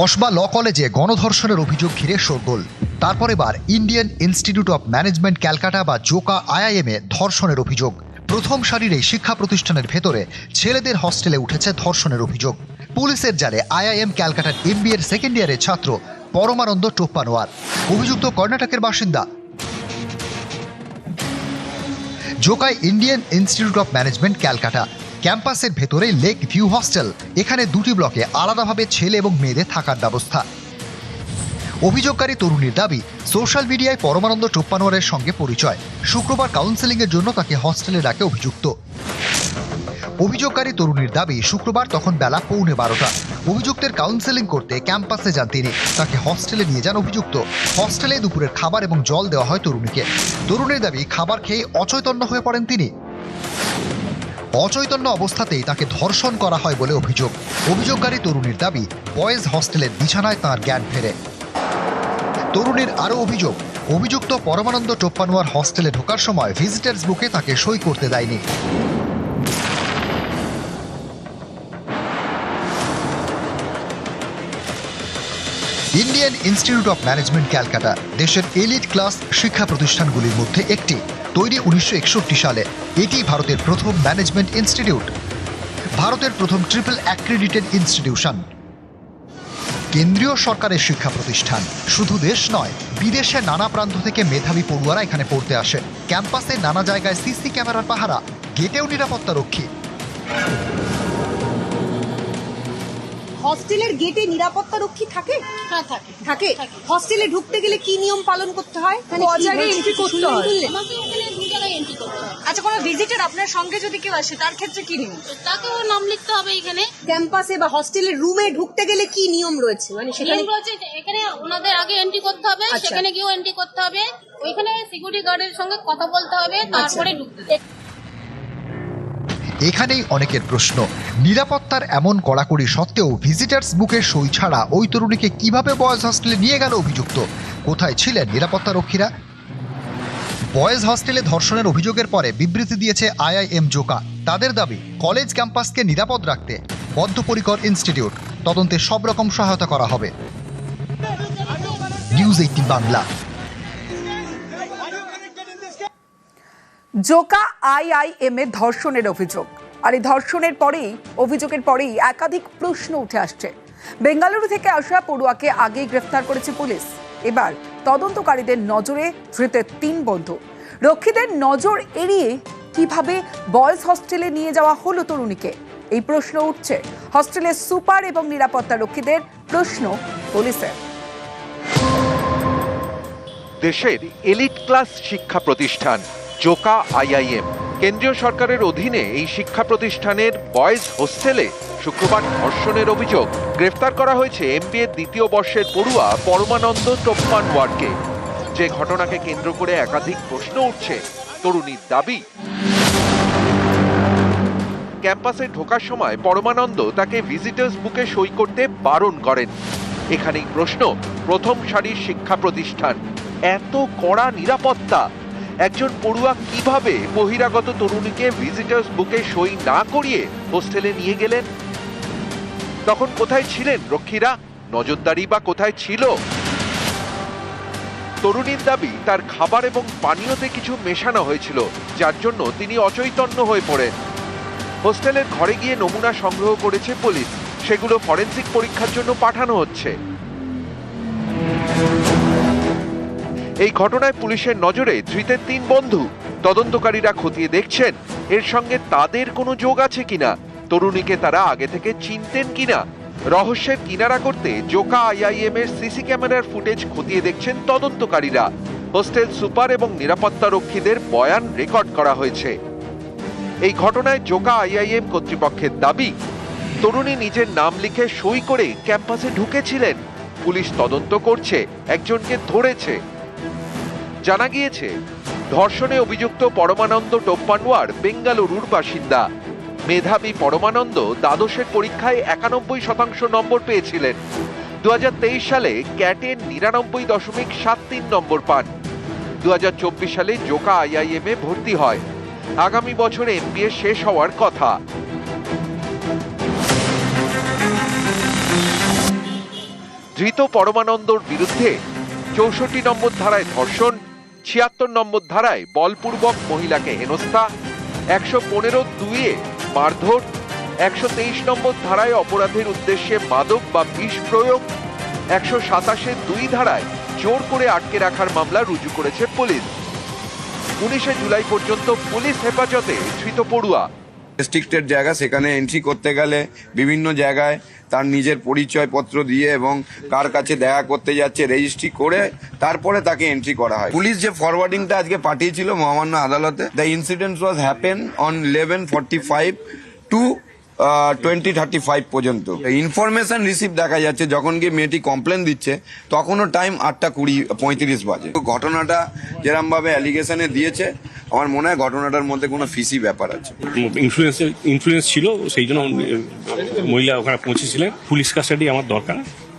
কসবা ল কলেজে গণধর্ষণের অভিযোগ ঘিরে শোরগোল। তারপর এবার Indian Institute of Management Calcutta বা জোকা আইআইএমে ধর্ষণের অভিযোগ। প্রথম সারির এই শিক্ষা প্রতিষ্ঠানের ভেতরে ছেলেদের হস্টেলে উঠেছে ধর্ষণের অভিযোগ। পুলিশের জালে আইআইএম ক্যালকাটার এমবিএ এর সেকেন্ড ইয়ারের ছাত্র পরমানন্দ টোপ্পানোয়ার। অভিযুক্ত কর্ণাটকের বাসিন্দা। জোকাই Indian Institute of Management Calcutta. ক্যাম্পাসের ভেতরে লেক ভিউ হস্টেল। এখানে দুটি ব্লকে আলাদাভাবে ছেলে এবং মেয়েদের থাকার ব্যবস্থা। অভিযোগকারী তরুণীর দাবি, সোশ্যাল মিডিয়ায় পরমানন্দ টোপ্পানোয়ারের সঙ্গে পরিচয়। শুক্রবার কাউন্সেলিংয়ের জন্য তাকে হস্টেলে ডাকে অভিযুক্ত। অভিযোগকারী তরুণীর দাবি, শুক্রবার তখন বেলা পৌনে বারোটা। অভিযুক্তের কাউন্সেলিং করতে ক্যাম্পাসে যান তিনি। তাকে হস্টেলে নিয়ে যান অভিযুক্ত। হস্টেলে দুপুরের খাবার এবং জল দেওয়া হয় তরুণীকে। তরুণীর দাবি, খাবার খেয়ে অচৈতন্য হয়ে পড়েন তিনি। অচৈতন্য অবস্থাতেই তাকে ধর্ষণ করা হয় বলে অভিযোগ। অভিযোগকারী তরুণীর দাবি, বয়েজ হস্টেলের বিছানায় তার জ্ঞান ফেরে। তরুণীর আরও অভিযোগ, অভিযুক্ত পরমানন্দ টোপ্পানোয়ার হস্টেলে ঢোকার সময় ভিজিটার্স বুকে তাকে সই করতে দেয়নি। Indian Institute of Management Calcutta, দেশের এলিট ক্লাস শিক্ষা প্রতিষ্ঠানগুলির মধ্যে একটি। তৈরি উনিশশো একষট্টি সালে। এটি ভারতের প্রথম ম্যানেজমেন্ট ইনস্টিটিউট। ভারতের প্রথম ট্রিপল অ্যাক্রিডিটেড ইনস্টিটিউশন। কেন্দ্রীয় সরকারের শিক্ষা প্রতিষ্ঠান। শুধু দেশ নয় বিদেশে নানা প্রান্ত থেকে মেধাবী পড়ুয়ারা এখানে পড়তে আসে। ক্যাম্পাসে নানা জায়গায় সিসি ক্যামেরার পাহারা গেটেও নিরাপত্তা রক্ষী। হস্টেলের গেটে নিরাপত্তা রক্ষী থাকে? হ্যাঁ থাকে। থাকে। হস্টেলে ঢুকতে গেলে কি নিয়ম পালন করতে হয়? মানে এন্ট্রি করতে হয়। আচ্ছা কোনো ভিজিটার আপনার সঙ্গে যদি কেউ আসে তার ক্ষেত্রে কি নিয়ম? তো তাকেও নাম লিখতে হবে এখানে। ক্যাম্পাসে বা হস্টেলের রুমে ঢুকতে গেলে কি নিয়ম রয়েছে? মানে সেখানে নিয়ম রয়েছে এখানে ওনাদের আগে এন্ট্রি করতে হবে আচ্ছা। সেখানে গিয়েও এন্ট্রি করতে হবে। ওইখানে সিকিউরিটি গার্ডের সঙ্গে কথা বলতে হবে আচ্ছা। তারপরে ঢুকতে হবে। এখানেই অনেকের প্রশ্ন। নিরাপত্তার এমন কড়াকড়ি সত্ত্বেও ভিজিটার্স বুকের সই ছাড়া ওই তরুণীকে কীভাবে বয়েজ হস্টেলে নিয়ে গেল অভিযুক্ত? কোথায় ছিলেন নিরাপত্তা রক্ষীরা বয়েজ হস্টেলে ধর্ষণের অভিযোগের পরে বিবৃতি দিয়েছে আইআইএম জোকা। তাদের দাবি, কলেজ ক্যাম্পাসকে নিরাপদ রাখতে বদ্ধপরিকর ইনস্টিটিউট। তদন্তে সব রকম সহায়তা করা হবে। News eighteen Bangla. Joka IIM এ ধর্ষণের অভিযোগ। আর এই ধর্ষণের পরেই, অভিযোগের পরেই একাধিক প্রশ্ন উঠে আসছে। বেঙ্গালুরু থেকে আসা পড়ুয়াকে আগেই গ্রেফতার করেছে পুলিশ। এবার তদন্তকারীদের নজরে ধৃতের তিন বন্ধু। রক্ষীদের নজর এড়িয়ে কীভাবে বয়েজ হস্টেলে নিয়ে যাওয়া হলো তরুণীকে? এই প্রশ্ন উঠছে। হস্টেলের সুপার এবং নিরাপত্তা রক্ষীদের প্রশ্ন পুলিশের। দেশের এলিট ক্লাস শিক্ষা প্রতিষ্ঠান, জোকা আইআইএম, কেন্দ্রীয় সরকারের অধীনে এই শিক্ষা প্রতিষ্ঠানের বয়েজ হোস্টেলে শুক্রবার ধর্ষণের অভিযোগ। গ্রেফতার করা হয়েছে এমবিএ দ্বিতীয় বর্ষের পড়ুয়া পরমানন্দ টোপ্পান ওয়ার্ডকে। যে ঘটনাকে কেন্দ্র করে একাধিক প্রশ্ন উঠছে। তরুণীর দাবি, ক্যাম্পাসে ঢোকার সময় পরমানন্দ তাকে ভিজিটার্স বুকে সই করতে বারণ করেন। এখানেই প্রশ্ন, প্রথম সারির শিক্ষা প্রতিষ্ঠান। এত কড়া নিরাপত্তা। একজন পড়ুয়া কীভাবে বহিরাগত তরুণীকে ভিজিটার্স বুকে সই না করিয়ে হোস্টেলে নিয়ে গেলেন? তখন কোথায় ছিলেন রক্ষীরা? নজরদারি বা কোথায় ছিল? তরুণীর দাবি, তার খাবার এবং পানীয়তে কিছু মেশানো হয়েছিল, যার জন্য তিনি অচৈতন্য হয়ে পড়েন। হোস্টেলের ঘরে গিয়ে নমুনা সংগ্রহ করেছে পুলিশ। সেগুলো ফরেন্সিক পরীক্ষার জন্য পাঠানো হচ্ছে। এই ঘটনায় পুলিশের নজরে ধৃতের তিন বন্ধু। তদন্তকারীরা খতিয়ে দেখছেন, এর সঙ্গে তাদের কোনো যোগ আছে কিনা? তরুণীকে তারা আগে থেকে চিনতেন কিনা? রহস্যের কিনারা করতে জোকা আইআইএম এর সিসি ক্যামেরার ফুটেজ খতিয়ে দেখছেন তদন্তকারীরা। হোস্টেল সুপার এবং নিরাপত্তা রক্ষীদের বয়ান রেকর্ড করা হয়েছে। এই ঘটনায় জোকা আইআইএম কর্তৃপক্ষের দাবি, তরুণী নিজের নাম লিখে সই করে ক্যাম্পাসে ঢুকেছিলেন। পুলিশ তদন্ত করছে, একজনকে ধরেছে। জানা গিয়েছে, ধর্ষণে অভিযুক্ত পরমানন্দ টোপ্পানোয়ার বেঙ্গালুরুর বাসিন্দা। মেধাবী পরমানন্দ দ্বাদশের পরীক্ষায় একানব্বই শতাংশ নম্বর পেয়েছিলেন। দু হাজার তেইশ সালে ক্যাটের নিরানব্বই দশমিক সাত তিন নম্বর পান। দু হাজার চব্বিশ সালে জোকা আইআইএম এ ভর্তি হয়। আগামী বছর এমবিএ শেষ হওয়ার কথা। ধৃত পরমানন্দর বিরুদ্ধে চৌষট্টি নম্বর ধারায় ধর্ষণ, ছিয়াত্তর নম্বর ধারায় বলপূর্বক মহিলাকে হেনস্থা একশো পনেরো দুইয়ে মারধর, একশো তেইশ নম্বর ধারায় অপরাধের উদ্দেশ্যে মাদক বা বিষ প্রয়োগ, একশো সাতাশে দুই ধারায় জোর করে আটকে রাখার মামলা রুজু করেছে পুলিশ। উনিশে জুলাই পর্যন্ত পুলিশ হেফাজতে ধৃত পড়ুয়া রেস্ট্রিক্টেড জায়গা, সেখানে এন্ট্রি করতে গেলে বিভিন্ন জায়গায় তার নিজের পরিচয়পত্র দিয়ে এবং কার কাছে দেখা করতে যাচ্ছে রেজিস্ট্রি করে তারপরে তাকে এন্ট্রি করা হয়। পুলিশ যে ফরওয়ার্ডিংটা আজকে পাঠিয়েছিল মহামান্য আদালতে the incident was happen on eleven forty five two twenty thirty five পর্যন্ত। ইনফরমেশন রিসিভ দেখা যাচ্ছে যখন গিয়ে মেয়েটি কমপ্লেন দিচ্ছে তখনও টাইম আটটা কুড়ি পঁয়ত্রিশ বাজে। তো ঘটনাটা যেরমভাবে অ্যালিগেশনে দিয়েছে আমার মনে হয় ঘটনাটার মধ্যে কোনো ফিসি ব্যাপার আছে। ইনফ্লুয়েন্স ইনফ্লুয়েন্স ছিল সেই জন্য মহিলা ওখানে পৌঁছেছিলেন। পুলিশ কাস্টাডি আমার দরকার।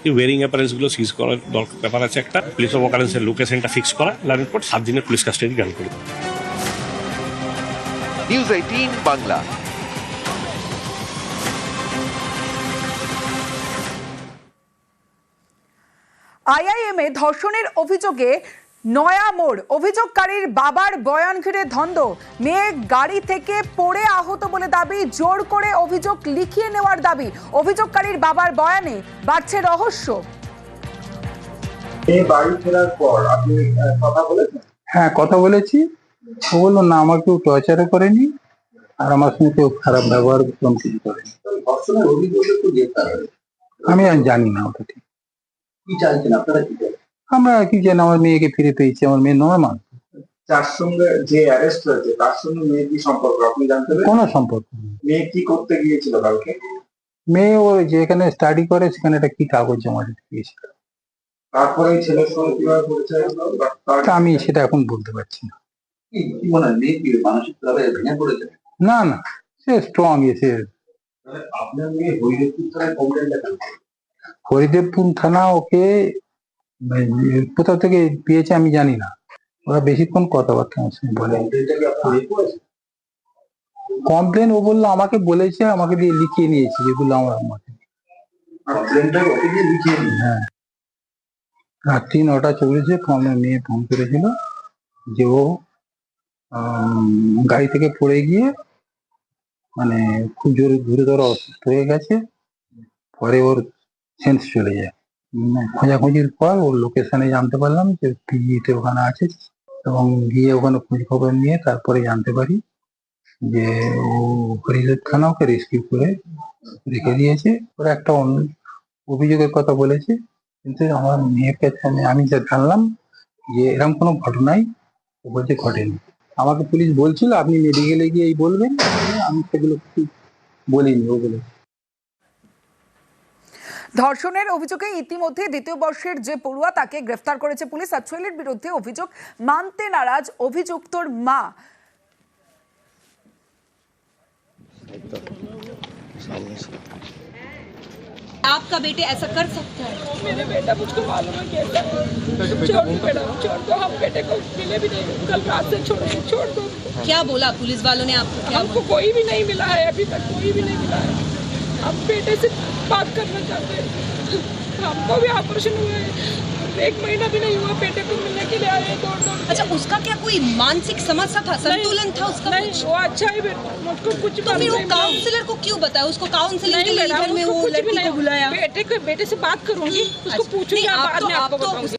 এই ওয়ারিং অ্যাপারেন্সগুলো সিজ করার দরকার ব্যাপার আছে একটা। প্লেস অফ অকারেন্সের লোকেশনটা ফিক্স করা লাভের পর সাত দিনের পুলিশ কাস্টাডি গান করি নিউজ এইটিন বাংলা। আইআইএমে ধর্ষণের অভিযোগে নয়া মোড়। অভিযোগকারীর বাবার বয়ান ঘিরে ধন্দ। মেয়ে গাড়ি থেকে পড়ে আহত বলে দাবি জোর করে অভিযোগ লিখিয়ে নেওয়ার দাবি। অভিযোগকারীর বাবার বয়ানে বাড়ছে রহস্য। এই বাড়ি ফেরার পর আপনি কথা বলেছেন? হ্যাঁ কথা বলেছি। ও বলল না আমার কেউ টর্চারও করেনি আর আমার সঙ্গে কেউ খারাপ ব্যবহার কিছু করেনি আমি আর জানি না ওটা ঠিক। কি চাইছেন আপনারা কি চাইছেন? আমরা কি জানি আমার মেয়েকে ফিরে পেয়েছি আমার মেয়ে নর্মাল যার সঙ্গে যে অ্যারেস্ট হয়েছে তার সঙ্গে মেয়ে কি সম্পর্ক? আপনি জানতে পেরেছেন? কোনো সম্পর্ক নেই। মেয়ে কি করতে গিয়েছিল কালকে? মেয়ে ও যেখানে স্টাডি করে সেখানে একটা কি কাগজ জমা দিতে গিয়েছিল। তারপরে এই ছেলের সঙ্গে কীভাবে পরিচয় হলো? বা তার তা আমি সেটা এখন বলতে পারছি না। কি কি মনে হয় মেয়ে কি মানসিক ভাবে ভেঙে পড়েছে? না না সে স্ট্রং এসে আপনার মেয়ে হরিদেবপুর থানায় কমপ্লেন লেখেন হরিদেবপুর থানা ওকে উম, কোথা থেকে পেয়েছে আমি জানি না। ওরা বেশিক্ষণ কথাবার্তা আমার সঙ্গে বলে করেছেন কমপ্লেন ও বলল আমাকে বলেছে আমাকে দিয়ে লিখিয়ে নিয়েছে যেগুলো আমার আমাকে হ্যাঁ। রাত্রি নটা চল্লিশে আমার মেয়ে ফোন করেছিল যে ও গাড়ি থেকে পড়ে গিয়ে মানে খুব জোরে গুরুতর অসুস্থ হয়ে গেছে। পরে ওর সেন্স চলে যায়। উম, খোঁজাখুঁজির পর ওর লোকেশনে জানতে পারলাম যে পিজিতে ওখানে আছে এবং গিয়ে ওখানে খোঁজ খবর নিয়ে তারপরে জানতে পারি যে ও হরিদেব থানা ওকে রেস্কিউ করে রেখে দিয়েছে। ওরা একটা অভিযোগের কথা বলেছে। কিন্তু আমার মেয়ের কাছে আমি যা জানলাম যে এরকম কোনো ঘটনাই ও বলছে ঘটেনি। আমাকে পুলিশ বলছিল আপনি মেডিকেলে গিয়ে এই বলবেন আমি সেগুলো বলিনি ও বলে ধর্ষণের অভিযোগে ইতিমধ্যে দ্বিতীয় বর্ষের যে পড়ুয়া তাকে গ্রেফতার করেছে পুলিশ আর ছেলের বিরুদ্ধে অভিযোগ মানতে নারাজ অভিযুক্তর মা आपका बेटे ऐसा कर सकता है मेरे बेटा मुझको मालूम है कैसा है। छोड़ दो मैडम छोड़ दो हम बेटे को मिले भी नहीं कल रात से छोड़े छोड़ दो क्या बोला पुलिस वालों ने आपको क्या हमको कोई भी नहीं मिला है अभी तक कोई भी नहीं मिला है हम बेटे से बात करना चाहते हैं। हमको भी ऑपरेशन हुआ है। एक महीना भी नहीं हुआ बेटे को मिलने के लिए आए दौड़ दौड़ अच्छा उसका क्या कोई मानसिक समस्या था? संतुलन था उसका नहीं वो अच्छा ही मुझको कुछ तो फिर वो काउंसलर को क्यों बताया? उसको काउंसलिंग के लिए में वो लड़की को बुलाया। बेटे को बेटे से बात करूँगी उसको अच्छा, पूछूँगी आप आप बाद तो में आपको तो बताऊँगी।